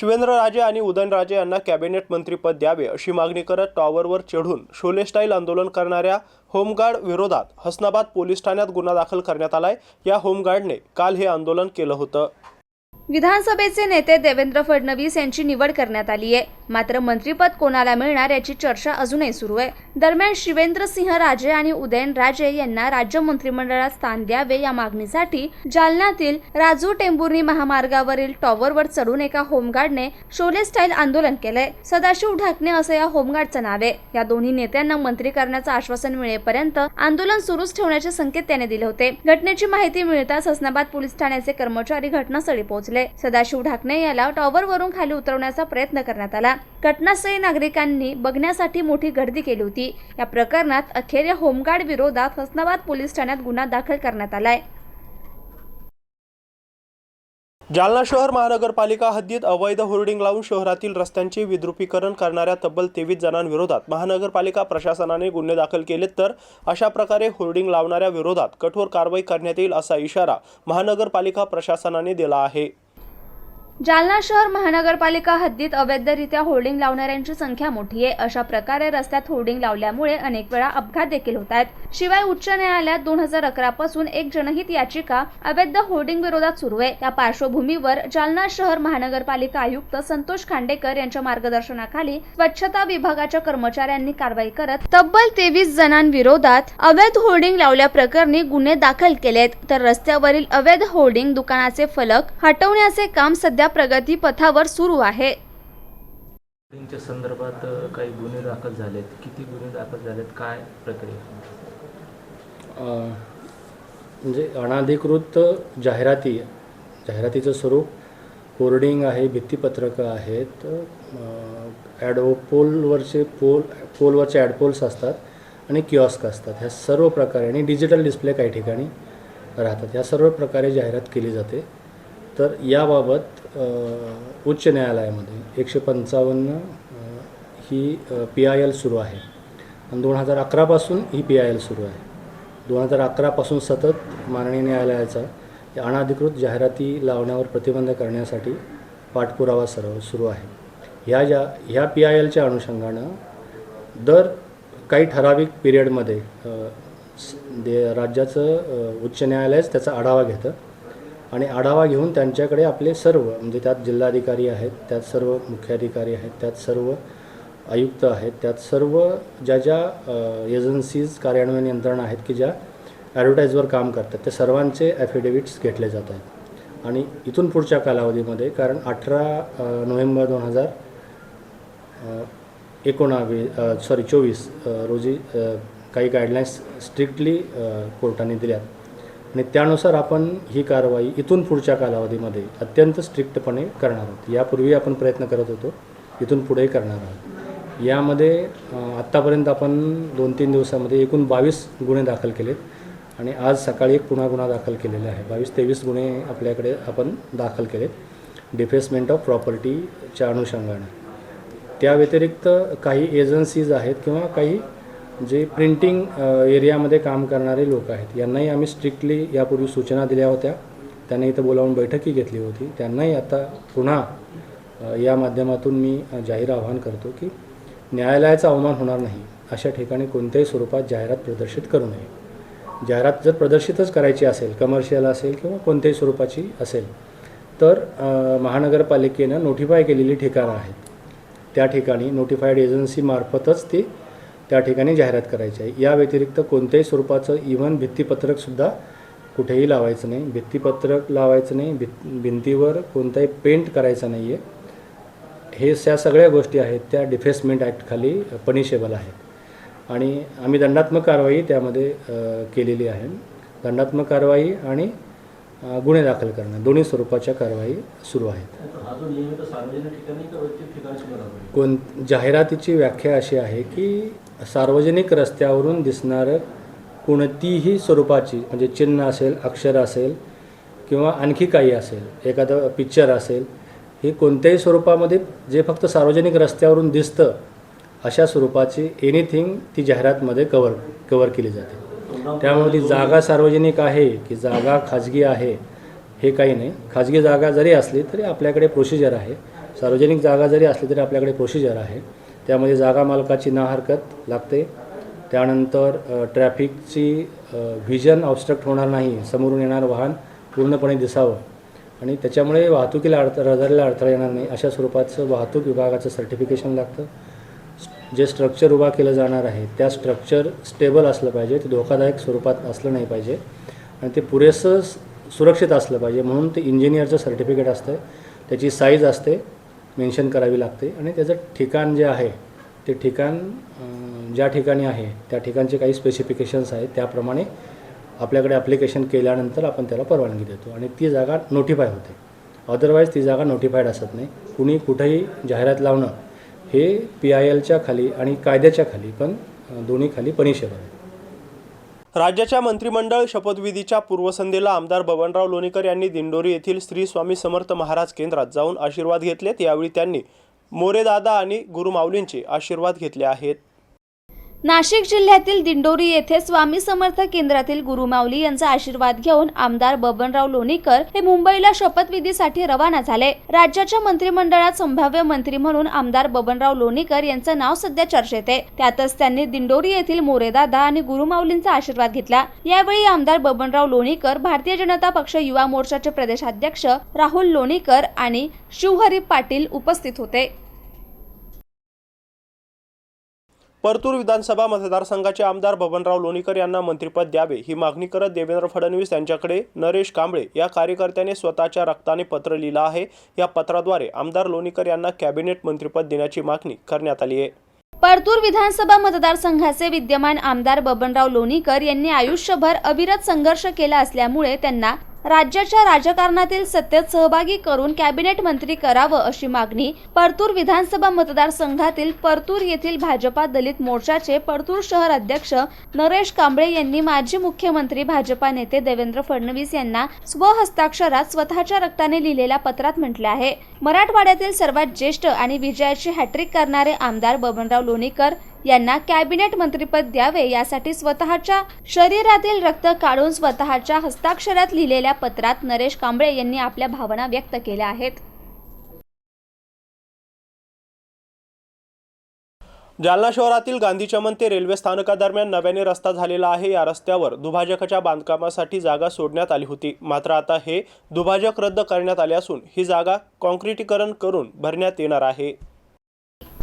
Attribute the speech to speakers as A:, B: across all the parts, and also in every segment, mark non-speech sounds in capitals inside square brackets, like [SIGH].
A: शिवेंद्रराजे आणि उदयनराजे यांना कॅबिनेट मंत्रीपद द्यावे अशी मागणी करत टॉवरवर चढून शोले स्टाईल आंदोलन करणाऱ्या होमगार्ड विरोधात हसनाबाद पोलीस ठाण्यात गुन्हा दाखल करण्यात आलाय. या होमगार्डने काल हे आंदोलन केलं होतं.
B: विधानसभेचे नेते देवेंद्र फडणवीस यांची निवड करण्यात आली आहे. मात्र मंत्रीपद कोणाला मिळणार याची चर्चा अजूनही सुरू आहे. दरम्यान शिवेंद्र सिंह राजे आणि उदयन राजे यांना राज्य मंत्रिमंडळात स्थान द्यावे या मागणीसाठी जालन्यातील राजू टेंभुर्णी महामार्गावरील टॉवरवर चढून एका होमगार्डने शोले स्टाईल आंदोलन केलंय. सदाशिव ढाकणे असं या होमगार्डचं नाव आहे. या दोन्ही नेत्यांना मंत्री करण्याचं आश्वासन मिळेपर्यंत आंदोलन सुरूच ठेवण्याचे संकेत त्याने दिले होते. घटनेची माहिती मिळताच हसनाबाद पोलीस ठाण्याचे कर्मचारी घटनास्थळी पोहोचले. सदाशिव ढाकणे याला टॉवरवरून खाली उतरवण्याचा प्रयत्न करण्यात आला. घटनास्थळी नागरिकांनी बघण्यासाठी मोठी गर्दी केली होती. या प्रकरणात अखेर या होमगार्ड विरोधात हसनाबाद पोलीस ठाण्यात गुन्हा दाखल करण्यात आलाय.
A: जालना शहर महानगरपालिका हद्दीत अवैध होर्डिंग लावून शहरातील रस्त्यांचे विद्रुपीकरण करणाऱ्या तब्बल तेवीस जणांविरोधात महानगरपालिका प्रशासनाने गुन्हे दाखल केलेत तर अशा प्रकारे होर्डिंग लावणाऱ्या विरोधात कठोर कारवाई करण्यात येईल असा इशारा महानगरपालिका प्रशासनाने दिला आहे.
B: जालना शहर महानगरपालिका हद्दीत अवैधरित्या होर्डिंग लावणाऱ्यांची संख्या मोठी आहे. अशा प्रकारे रस्त्यात होर्डिंग लावल्यामुळे अनेक वेळा अपघात देखील होत आहेत. शिवाय उच्च न्यायालयात दोन हजार अकरा पासून एक जनहित याचिका अवैध होर्डिंग विरोधात सुरू आहे. त्या पार्श्वभूमीवर जालना शहर महानगरपालिका आयुक्त संतोष खांडेकर यांच्या मार्गदर्शनाखाली स्वच्छता विभागाच्या कर्मचाऱ्यांनी कारवाई करत तब्बल तेवीस जणांविरोधात अवैध होर्डिंग लावल्याप्रकरणी गुन्हे दाखल केलेत. तर रस्त्यावरील अवैध होर्डिंग दुकानाचे फलक हटवण्याचे काम सध्या प्रगती पथावर सुरू आहे.
C: संदर्भात काही गुन्हे दाखल झालेत. किती गुन्हे दाखल झालेत? काय प्रक्रिया
D: अ, म्हणजे अनाधिकृत जाहिराती जाहिरातीचं स्वरूप होर्डिंग आहे भित्तीपत्रकं आहेत. ॲडो पोलवरचे पोल पोलवरचे ॲडपोल्स असतात आणि किऑस्क असतात. ह्या सर्व प्रकारे आणि डिजिटल डिस्प्ले काही ठिकाणी राहतात. या सर्व प्रकारे जाहिरात केली जाते. तर याबाबत उच्च न्यायालयामध्ये एकशे पंचावन्न ही पी आय एल सुरू आहे. आणि दोन हजार अकरापासून ही पी आय एल सुरू आहे. दोन हजार अकरापासून सतत माननीय न्यायालयाचा अनाधिकृत जाहिराती लावण्यावर प्रतिबंध करण्यासाठी पाठपुरावा सर्व सुरू आहे. ह्या ज्या ह्या पी आय एलच्या अनुषंगानं दर काही ठराविक पिरियडमध्ये दे राज्याचं उच्च न्यायालयच त्याचा आढावा घेतं. आणि आढावा घेऊन त्यांच्याकडे आपले सर्व म्हणजे त्यात जिल्हाधिकारी आहेत त्यात सर्व मुख्याधिकारी आहेत त्यात सर्व आयुक्त आहेत त्यात सर्व ज्या ज्या एजन्सीज कार्यान्वयन यंत्रणा आहेत की ज्या ॲडव्हर्टाईजवर काम करतात त्या सर्वांचे ॲफिडेविट्स घेतले जात आहेत. आणि इथून पुढच्या कालावधीमध्ये कारण अठरा नोव्हेंबर दोन हजार एकोणावीस सॉरी चोवीस रोजी काही गाईडलाईन्स स्ट्रिक्टली कोर्टाने दिल्यात. आणि त्यानुसार आपण ही कारवाई इथून पुढच्या कालावधीमध्ये अत्यंत स्ट्रिक्टपणे करणार आहोत. यापूर्वी आपण प्रयत्न करत होतो इथून पुढेही करणार आहोत. यामध्ये आत्तापर्यंत आपण दोन तीन दिवसामध्ये एकूण बावीस गुन्हे दाखल केलेत आणि आज सकाळी एक पुन्हा गुन्हा दाखल केलेला आहे. बावीस तेवीस गुन्हे आपल्याकडे आपण दाखल केलेत. डिफेसमेंट ऑफ प्रॉपर्टीच्या अनुषंगाने. त्या व्यतिरिक्त काही एजन्सीज आहेत किंवा काही जे प्रिंटिंग एरियामध्ये काम करणारे लोक आहेत यांनाही आम्ही स्ट्रिक्टली यापूर्वी सूचना दिल्या होत्या. त्यांनी इथं बोलावून बैठकही घेतली होती. त्यांनाही आता पुन्हा या माध्यमातून मी जाहीर आवाहन करतो की न्यायालयाचा अवमान होणार नाही अशा ठिकाणी कोणत्याही स्वरूपात जाहिरात प्रदर्शित करू नये. जाहिरात जर प्रदर्शितच करायची असेल कमर्शियल असेल किंवा कोणत्याही स्वरूपाची असेल तर महानगरपालिकेनं नोटिफाय केलेली ठिकाणं आहेत. त्या ठिकाणी नोटिफाईड एजन्सीमार्फतच ती त्या ठिकाणी जाहिरात करायची आहे. या व्यतिरिक्त कोणत्याही स्वरूपाचं इव्हन भित्तीपत्रकसुद्धा कुठेही लावायचं नाही. भित्तीपत्रक लावायचं नाही. भित भिंतीवर कोणताही पेंट करायचं नाही आहे हे त्या सगळ्या गोष्टी आहेत. त्या डिफेसमेंट ॲक्टखाली पनिशेबल आहेत. आणि आम्ही दंडात्मक कारवाई त्यामध्ये केलेली आहे. दंडात्मक कारवाई आणि गुन्हे दाखल करणं. दोन्ही स्वरूपाच्या कारवाई सुरू आहेत. कोण जाहिरातीची व्याख्या अशी आहे की सार्वजनिक रस्त्यावरून दिसणारं कोणतीही स्वरूपाची म्हणजे चिन्ह असेल अक्षर असेल किंवा आणखी काही असेल एखादं पिक्चर असेल हे कोणत्याही स्वरूपामध्ये जे फक्त सार्वजनिक रस्त्यावरून दिसतं अशा स्वरूपाची एनिथिंग ती जाहिरातमध्ये कवर कवर केली जाते. त्यामुळे ती जागा सार्वजनिक आहे की जागा खाजगी आहे हे काही नाही. खाजगी जागा जरी असली तरी आपल्याकडे प्रोसिजर आहे. सार्वजनिक जागा जरी असली तरी आपल्याकडे प्रोसिजर आहे. त्यामध्ये जागा मालकाची ना हरकत लागते. त्यानंतर ट्रॅफिकची व्हिजन ऑबस्ट्रक्ट होणार नाही समोरून येणारं वाहन पूर्णपणे दिसावं. आणि त्याच्यामुळे वाहतुकीला अडथळा रहदारीला अडथळा येणार नाही अशा स्वरूपाचं वाहतूक विभागाचं सर्टिफिकेशन लागतं. जे स्ट्रक्चर उभा केलं जाणार आहे त्या स्ट्रक्चर स्टेबल असलं पाहिजे ते धोकादायक स्वरूपात असलं नाही पाहिजे. आणि ते पुरेसं सुरक्षित असलं पाहिजे म्हणून ते इंजिनियरचं सर्टिफिकेट असतं त्याची साईज असते. मेन्शन करावी लागते आणि त्याचं ठिकाण जे आहे ते ठिकाण ज्या ठिकाणी आहे त्या ठिकाणचे काही स्पेसिफिकेशन्स आहेत त्याप्रमाणे आपल्याकडे ॲप्लिकेशन केल्यानंतर आपण त्याला परवानगी देतो. आणि ती जागा नोटिफाय होते. अदरवाईज ती जागा नोटिफाईड असत नाही. कुणी कुठेही जाहिरात लावणं हे पी आय एलच्या खाली आणि कायद्याच्या खाली पण दोन्ही खाली पनिशेबल आहे.
A: राज्याच्या मंत्रिमंडळ शपथविधीच्या पूर्वसंध्येला आमदार बबनराव लोणीकर यांनी दिंडोरी येथील श्री स्वामी समर्थ महाराज केंद्रात जाऊन आशीर्वाद घेतलेत. यावेळी त्यांनी मोरेदादा आणि गुरुमाऊलींचे आशीर्वाद घेतले आहेत.
B: नाशिक जिल्ह्यातील दिंडोरी येथे स्वामी समर्थ केंद्रातील गुरुमाऊली यांचा आशीर्वाद घेऊन आमदार बबनराव लोणीकर हे मुंबईला शपथविधीसाठी रवाना झाले. राज्याच्या मंत्रिमंडळात संभाव्य मंत्री म्हणून आमदार बबनराव लोणीकर यांचं नाव सध्या चर्चेत आहे. त्यातच त्यांनी दिंडोरी येथील मोरेदादा आणि गुरुमाऊलींचा आशीर्वाद घेतला. यावेळी आमदार बबनराव लोणीकर भारतीय जनता पक्ष युवा मोर्चाचे प्रदेशाध्यक्ष राहुल लोणीकर आणि शिवहरी पाटील उपस्थित होते.
A: परतूर विधानसभा मतदारसंघाचे आमदार बबनराव लोणीकर यांना मंत्रिपद द्यावे ही मागणी करत देवेंद्र फडणवीस यांच्याकडे नरेश कांबळे या कार्यकर्त्याने स्वतःच्या रक्ताने पत्र लिहिलं आहे. या पत्राद्वारे आमदार लोणीकर यांना कॅबिनेट मंत्रिपद देण्याची मागणी करण्यात आली आहे.
B: परतूर विधानसभा मतदारसंघाचे विद्यमान आमदार बबनराव लोणीकर यांनी आयुष्यभर अविरत संघर्ष केला असल्यामुळे त्यांना राज्याच्या राजकारणातील सत्तेत सहभागी करून कॅबिनेट मंत्री करावं अशी मागणी परतूर विधानसभा मतदारसंघातील परतूर येथील भाजपा दलित मोर्चाचे परतूर शहर अध्यक्ष नरेश कांबळे यांनी माजी मुख्यमंत्री भाजपा नेते देवेंद्र फडणवीस यांना स्वहस्ताक्षरात स्वतःच्या रक्ताने लिहिलेल्या पत्रात म्हटले आहे. मराठवाड्यातील सर्वात ज्येष्ठ आणि विजयाची हॅट्रिक करणारे आमदार बबनराव लोणीकर यांना कॅबिनेट मंत्रीपद द्यावे यासाठी स्वतःच्या शरीरातील रक्त काढून स्वतःच्या हस्ताक्षरात लिहिलेल्या पत्रात नरेश कांबळे यांनी आपल्या भावना व्यक्त केल्या आहेत.
A: जालना शहरातील गांधी चमन ते रेल्वे स्थानकादरम्यान नव्याने रस्ता झालेला आहे. या रस्त्यावर दुभाजकाच्या बांधकामासाठी जागा सोडण्यात आली होती. मात्र आता हे दुभाजक रद्द करण्यात आले असून ही जागा कॉन्क्रिटीकरण करून भरण्यात येणार आहे.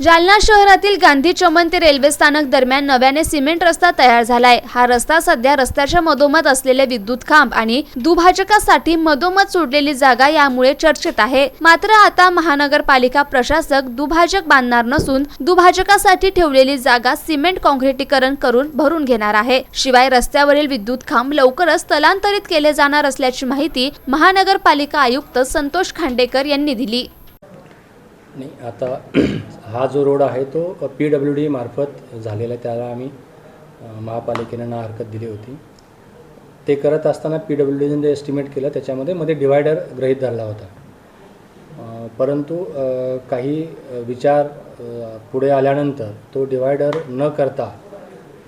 B: जालना शहरातील गांधी चमन ते रेल्वे स्थानक दरम्यान नव्याने सिमेंट रस्ता तयार झालाय. हा रस्ता सध्या रस्त्याच्या मधोमध असलेले विद्युत खांब आणि दुभाजकासाठी मधोमध सोडलेली जागा यामुळे चर्चेत आहे. मात्र आता महानगरपालिका प्रशासक दुभाजक बांधणार नसून दुभाजकासाठी ठेवलेली जागा सिमेंट कॉन्क्रिटीकरण करून भरून घेणार आहे. शिवाय रस्त्यावरील विद्युत खांब लवकरच स्थलांतरित केले जाणार असल्याची माहिती महानगरपालिका आयुक्त संतोष खांडेकर यांनी दिली.
D: नाही आता [CLEARS THROAT] हा जो रोड आहे तो पी डब्ल्यू डी मार्फत झालेला आहे. त्याला आम्ही महापालिकेनं ना हरकत दिली होती. ते करत असताना पी डब्ल्यू डीने जे एस्टिमेट केलं त्याच्यामध्ये मध्ये डिवायडर ग्रहीत धरला होता. परंतु काही विचार पुढे आल्यानंतर तो डिवायडर न करता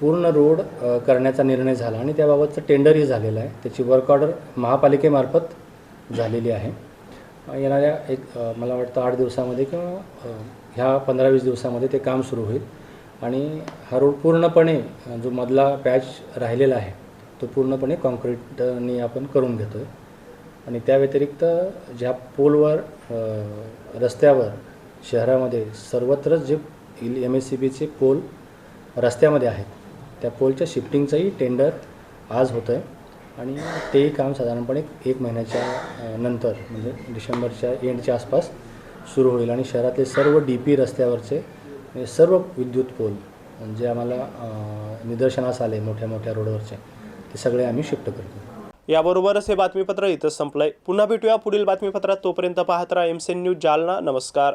D: पूर्ण रोड करण्याचा निर्णय झाला आणि त्याबाबतचं टेंडरही झालेलं आहे. त्याची वर्क ऑर्डर महापालिकेमार्फत झालेली आहे. येणाऱ्या एक मला वाटतं आठ दिवसामध्ये किंवा ह्या पंधरा वीस दिवसामध्ये ते काम सुरू होईल. आणि हा रोड पूर्णपणे जो मधला पॅच राहिलेला आहे तो पूर्णपणे कॉन्क्रीटने आपण करून घेतो आहे आणि त्या व्यतिरिक्त ज्या पोलवर रस्त्यावर शहरामध्ये सर्वत्रच जे एम एस सी बीचे पोल रस्त्यामध्ये आहेत त्या पोलच्या शिफ्टिंगचंही टेंडर आज होतं आहे आणि तेही काम साधारणपणे एक महिन्याच्या नंतर म्हणजे डिसेंबरच्या एंडच्या आसपास सुरू होईल. आणि शहरातले सर्व डी पी रस्त्यावरचे म्हणजे सर्व विद्युत पोल जे आम्हाला निदर्शनास आले मोठ्या मोठ्या रोडवरचे ते सगळे आम्ही शिफ्ट करतो.
A: याबरोबरच हे बातमीपत्र इथंच संपलंय. पुन्हा भेटूया पुढील बातमीपत्रात. तोपर्यंत पाहत राहा एमसेन न्यूज जालना. नमस्कार.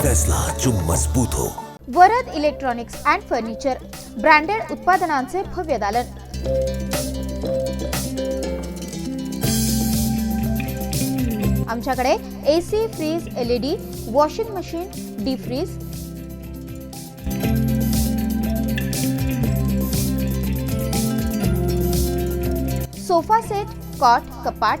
E: फैसला जो मजबूत हो.
F: Varad electronics and furniture branded उत्पादनांचे भव्य दालन. आमच्याकडे A C fridge L E D washing machine D fridge sofa set cot कपाट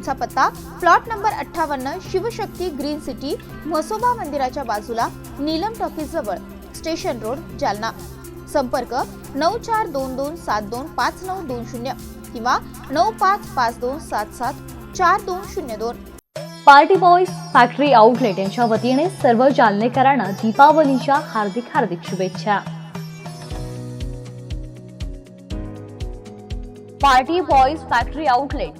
F: आमचा पत्ता प्लॉट नंबर अठ्ठावन्न शिवशक्ती ग्रीन सिटी म्हसोबा मंदिराच्या बाजूला नीलम टॉकीज जवळ स्टेशन रोड जालना. संपर्क नऊ चार दोन दोन सात दोन पाच नऊ दोन शून्य किंवा नऊ पाच पाच दोन सात सात चार दोन शून्य दोन.
G: पार्टी बॉईज फॅक्टरी आउटलेट यांच्या वतीने सर्व जालनेकरांना दीपावलीच्या हार्दिक हार्दिक शुभेच्छा. Party boys factory outlet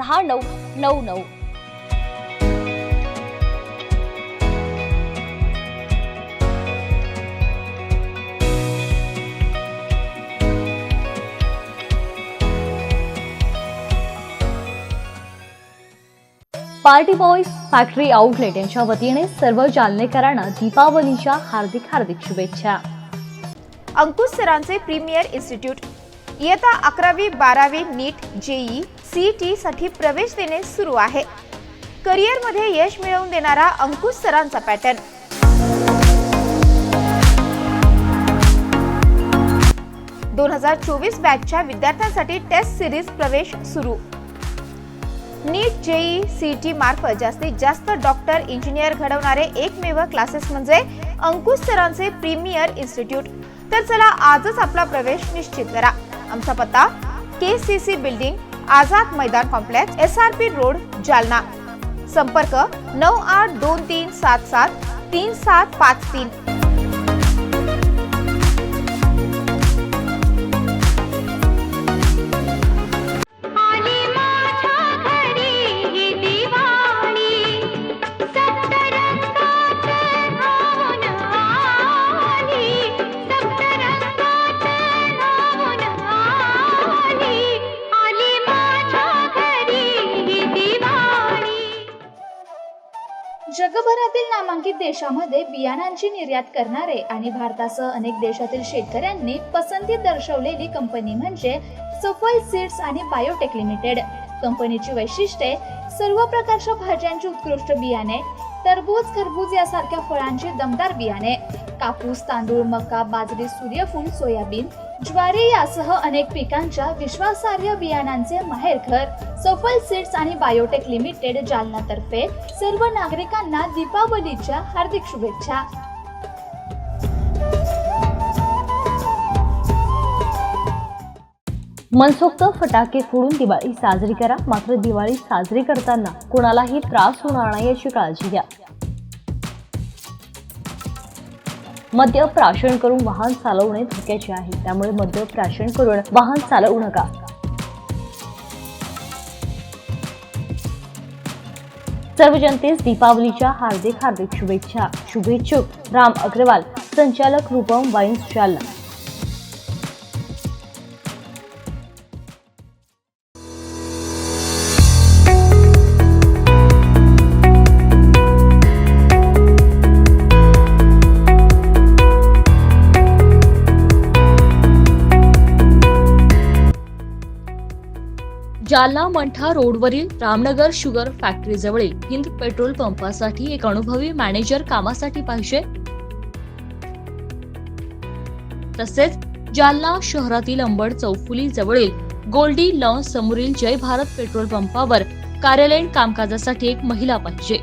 G: सहा नऊ नऊ नऊ पार्टी बॉईज फॅक्टरी आउटलेट यांच्या वतीने सर्व जालनेकरांना दीपावलीच्या हार्दिक हार्दिक शुभेच्छा.
F: अंकुश सरांचे प्रीमियर इन्स्टिट्यूट इयत्ता अकरावी बारावी नीट जेई सीईटी साठी प्रवेश देणे सुरू आहे. करिअरमध्ये यश मिळवून देणारा अंकुश सरांचा पॅटर्न. दोन हजार चोवीस बॅचच्या विद्यार्थ्यांसाठी टेस्ट सिरीज प्रवेश सुरू. नीट जेई सीटी मार्फत जास्तीत जास्त डॉक्टर इंजिनियर घडवणारे एकमेव क्लासेस म्हणजे अंकुश सरांचे प्रीमियर इन्स्टिट्यूट. तर चला आजच आपला प्रवेश निश्चित करा. आमचा पत्ता K C C building Azad Maidan complex S R P road Jalna. संपर्क नऊ आठ दोन तीन सात सात तीन सात पाच तीन.
H: नामांकित देशामध्ये बियाणांची निर्यात करणारे आणि भारतासह अनेक देशातील शेतकऱ्यांनी पसंती दर्शवलेली कंपनी म्हणजे सफल सीड्स आणि बायोटेक लिमिटेड. कंपनीची वैशिष्ट्ये सर्व प्रकारच्या भाज्यांची उत्कृष्ट बियाणे टरबूज खरबूज यासारख्या फळांची दमदार बियाणे. कापूस तांदूळ मका बाजरी सूर्यफूल सोयाबीन ज्वारी यासह अनेक पिकांच्या विश्वासार्ह बियाणांचे माहेरघर सफल सीड्स आणि बायोटेक लिमिटेड जालनातर्फे सर्व नागरिकांना दीपावलीच्या हार्दिक शुभेच्छा.
G: मनसोक्त फटाके फोडून दिवाळी साजरी करा मात्र दिवाळी साजरी करताना कोणालाही त्रास होणार नाही याची काळजी घ्या. मद्य प्राशन करून वाहन चालवणे धोक्याचे आहे. त्यामुळे मद्य प्राशन करून वाहन चालवू नका. सर्व जनतेस दीपावलीच्या हार्दिक हार्दिक शुभेच्छा. शुभेच्छुक राम अग्रवाल संचालक रूपम वाईन्स जालना जालना मंठा रोडवरील रामनगर शुगर फॅक्टरीजवळील हिंद पेट्रोल पंपासाठी एक अनुभवी मॅनेजर कामासाठी पाहिजे. तसेच जालना शहरातील अंबड चौफुली जवळील गोल्डी लॉन्च समोरील जय भारत पेट्रोल पंपावर कार्यालयीन कामकाजासाठी एक महिला पाहिजे.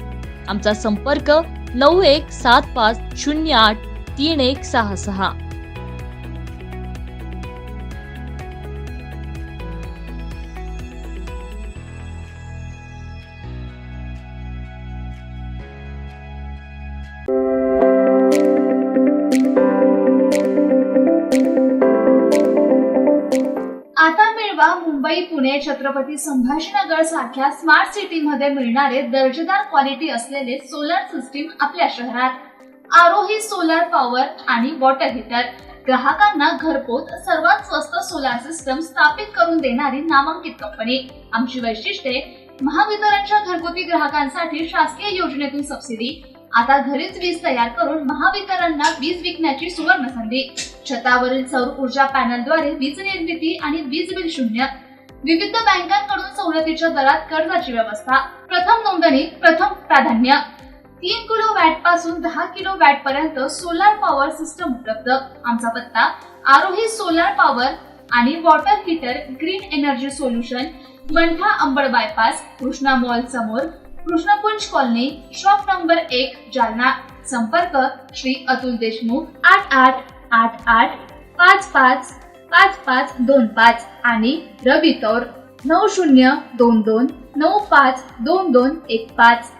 G: आमचा संपर्क नऊ एक सात पाच शून्य आठ तीन एक सहा सहा.
H: आता मुंबई पुणे छत्रपती संभाजीनगर सारख्या स्मार्ट सिटी मध्ये मिळणारे दर्जेदार क्वालिटी असलेले सोलर सिस्टीम आपल्या शहरात. आरोही सोलर पॉवर आणि वॉटर हीटर ग्राहकांना घरपोच सर्वात स्वस्त सोलार सिस्टम स्थापित करून देणारी नामांकित कंपनी आमची वैशिष्ट्ये महावितरणच्या घरगुती ग्राहकांसाठी शासकीय योजनेतून सबसिडी आता घरीच वीज तयार करून महावितरणला वीज विकण्याची सुवर्ण संधी. छतावरील सौर ऊर्जा पॅनलद्वारे वीज निर्मिती आणि वीज बिल शून्य. विविध बँकांकडून सवलतीच्या दरात कर्जाची व्यवस्था. प्रथम नोंदणी प्रथम प्राधान्य. तीन किलो वॅटपासून दहा किलो वॅट पर्यंत सोलार पॉवर सिस्टम उपलब्ध. आमचा पत्ता आरोही सोलार पॉवर आणि water heater green energy solution Mantha Ambad bypass Krishna mall समोर. कृष्णपुंज कॉलनी शॉप नंबर एक जालना. संपर्क श्री अतुल देशमुख आठ आठ आठ आठ पाच पाच पाच पाच दोन पाच आणि रवी तौर नऊ शून्य दोन दोन नऊ पाच दोन दोन एक पाच.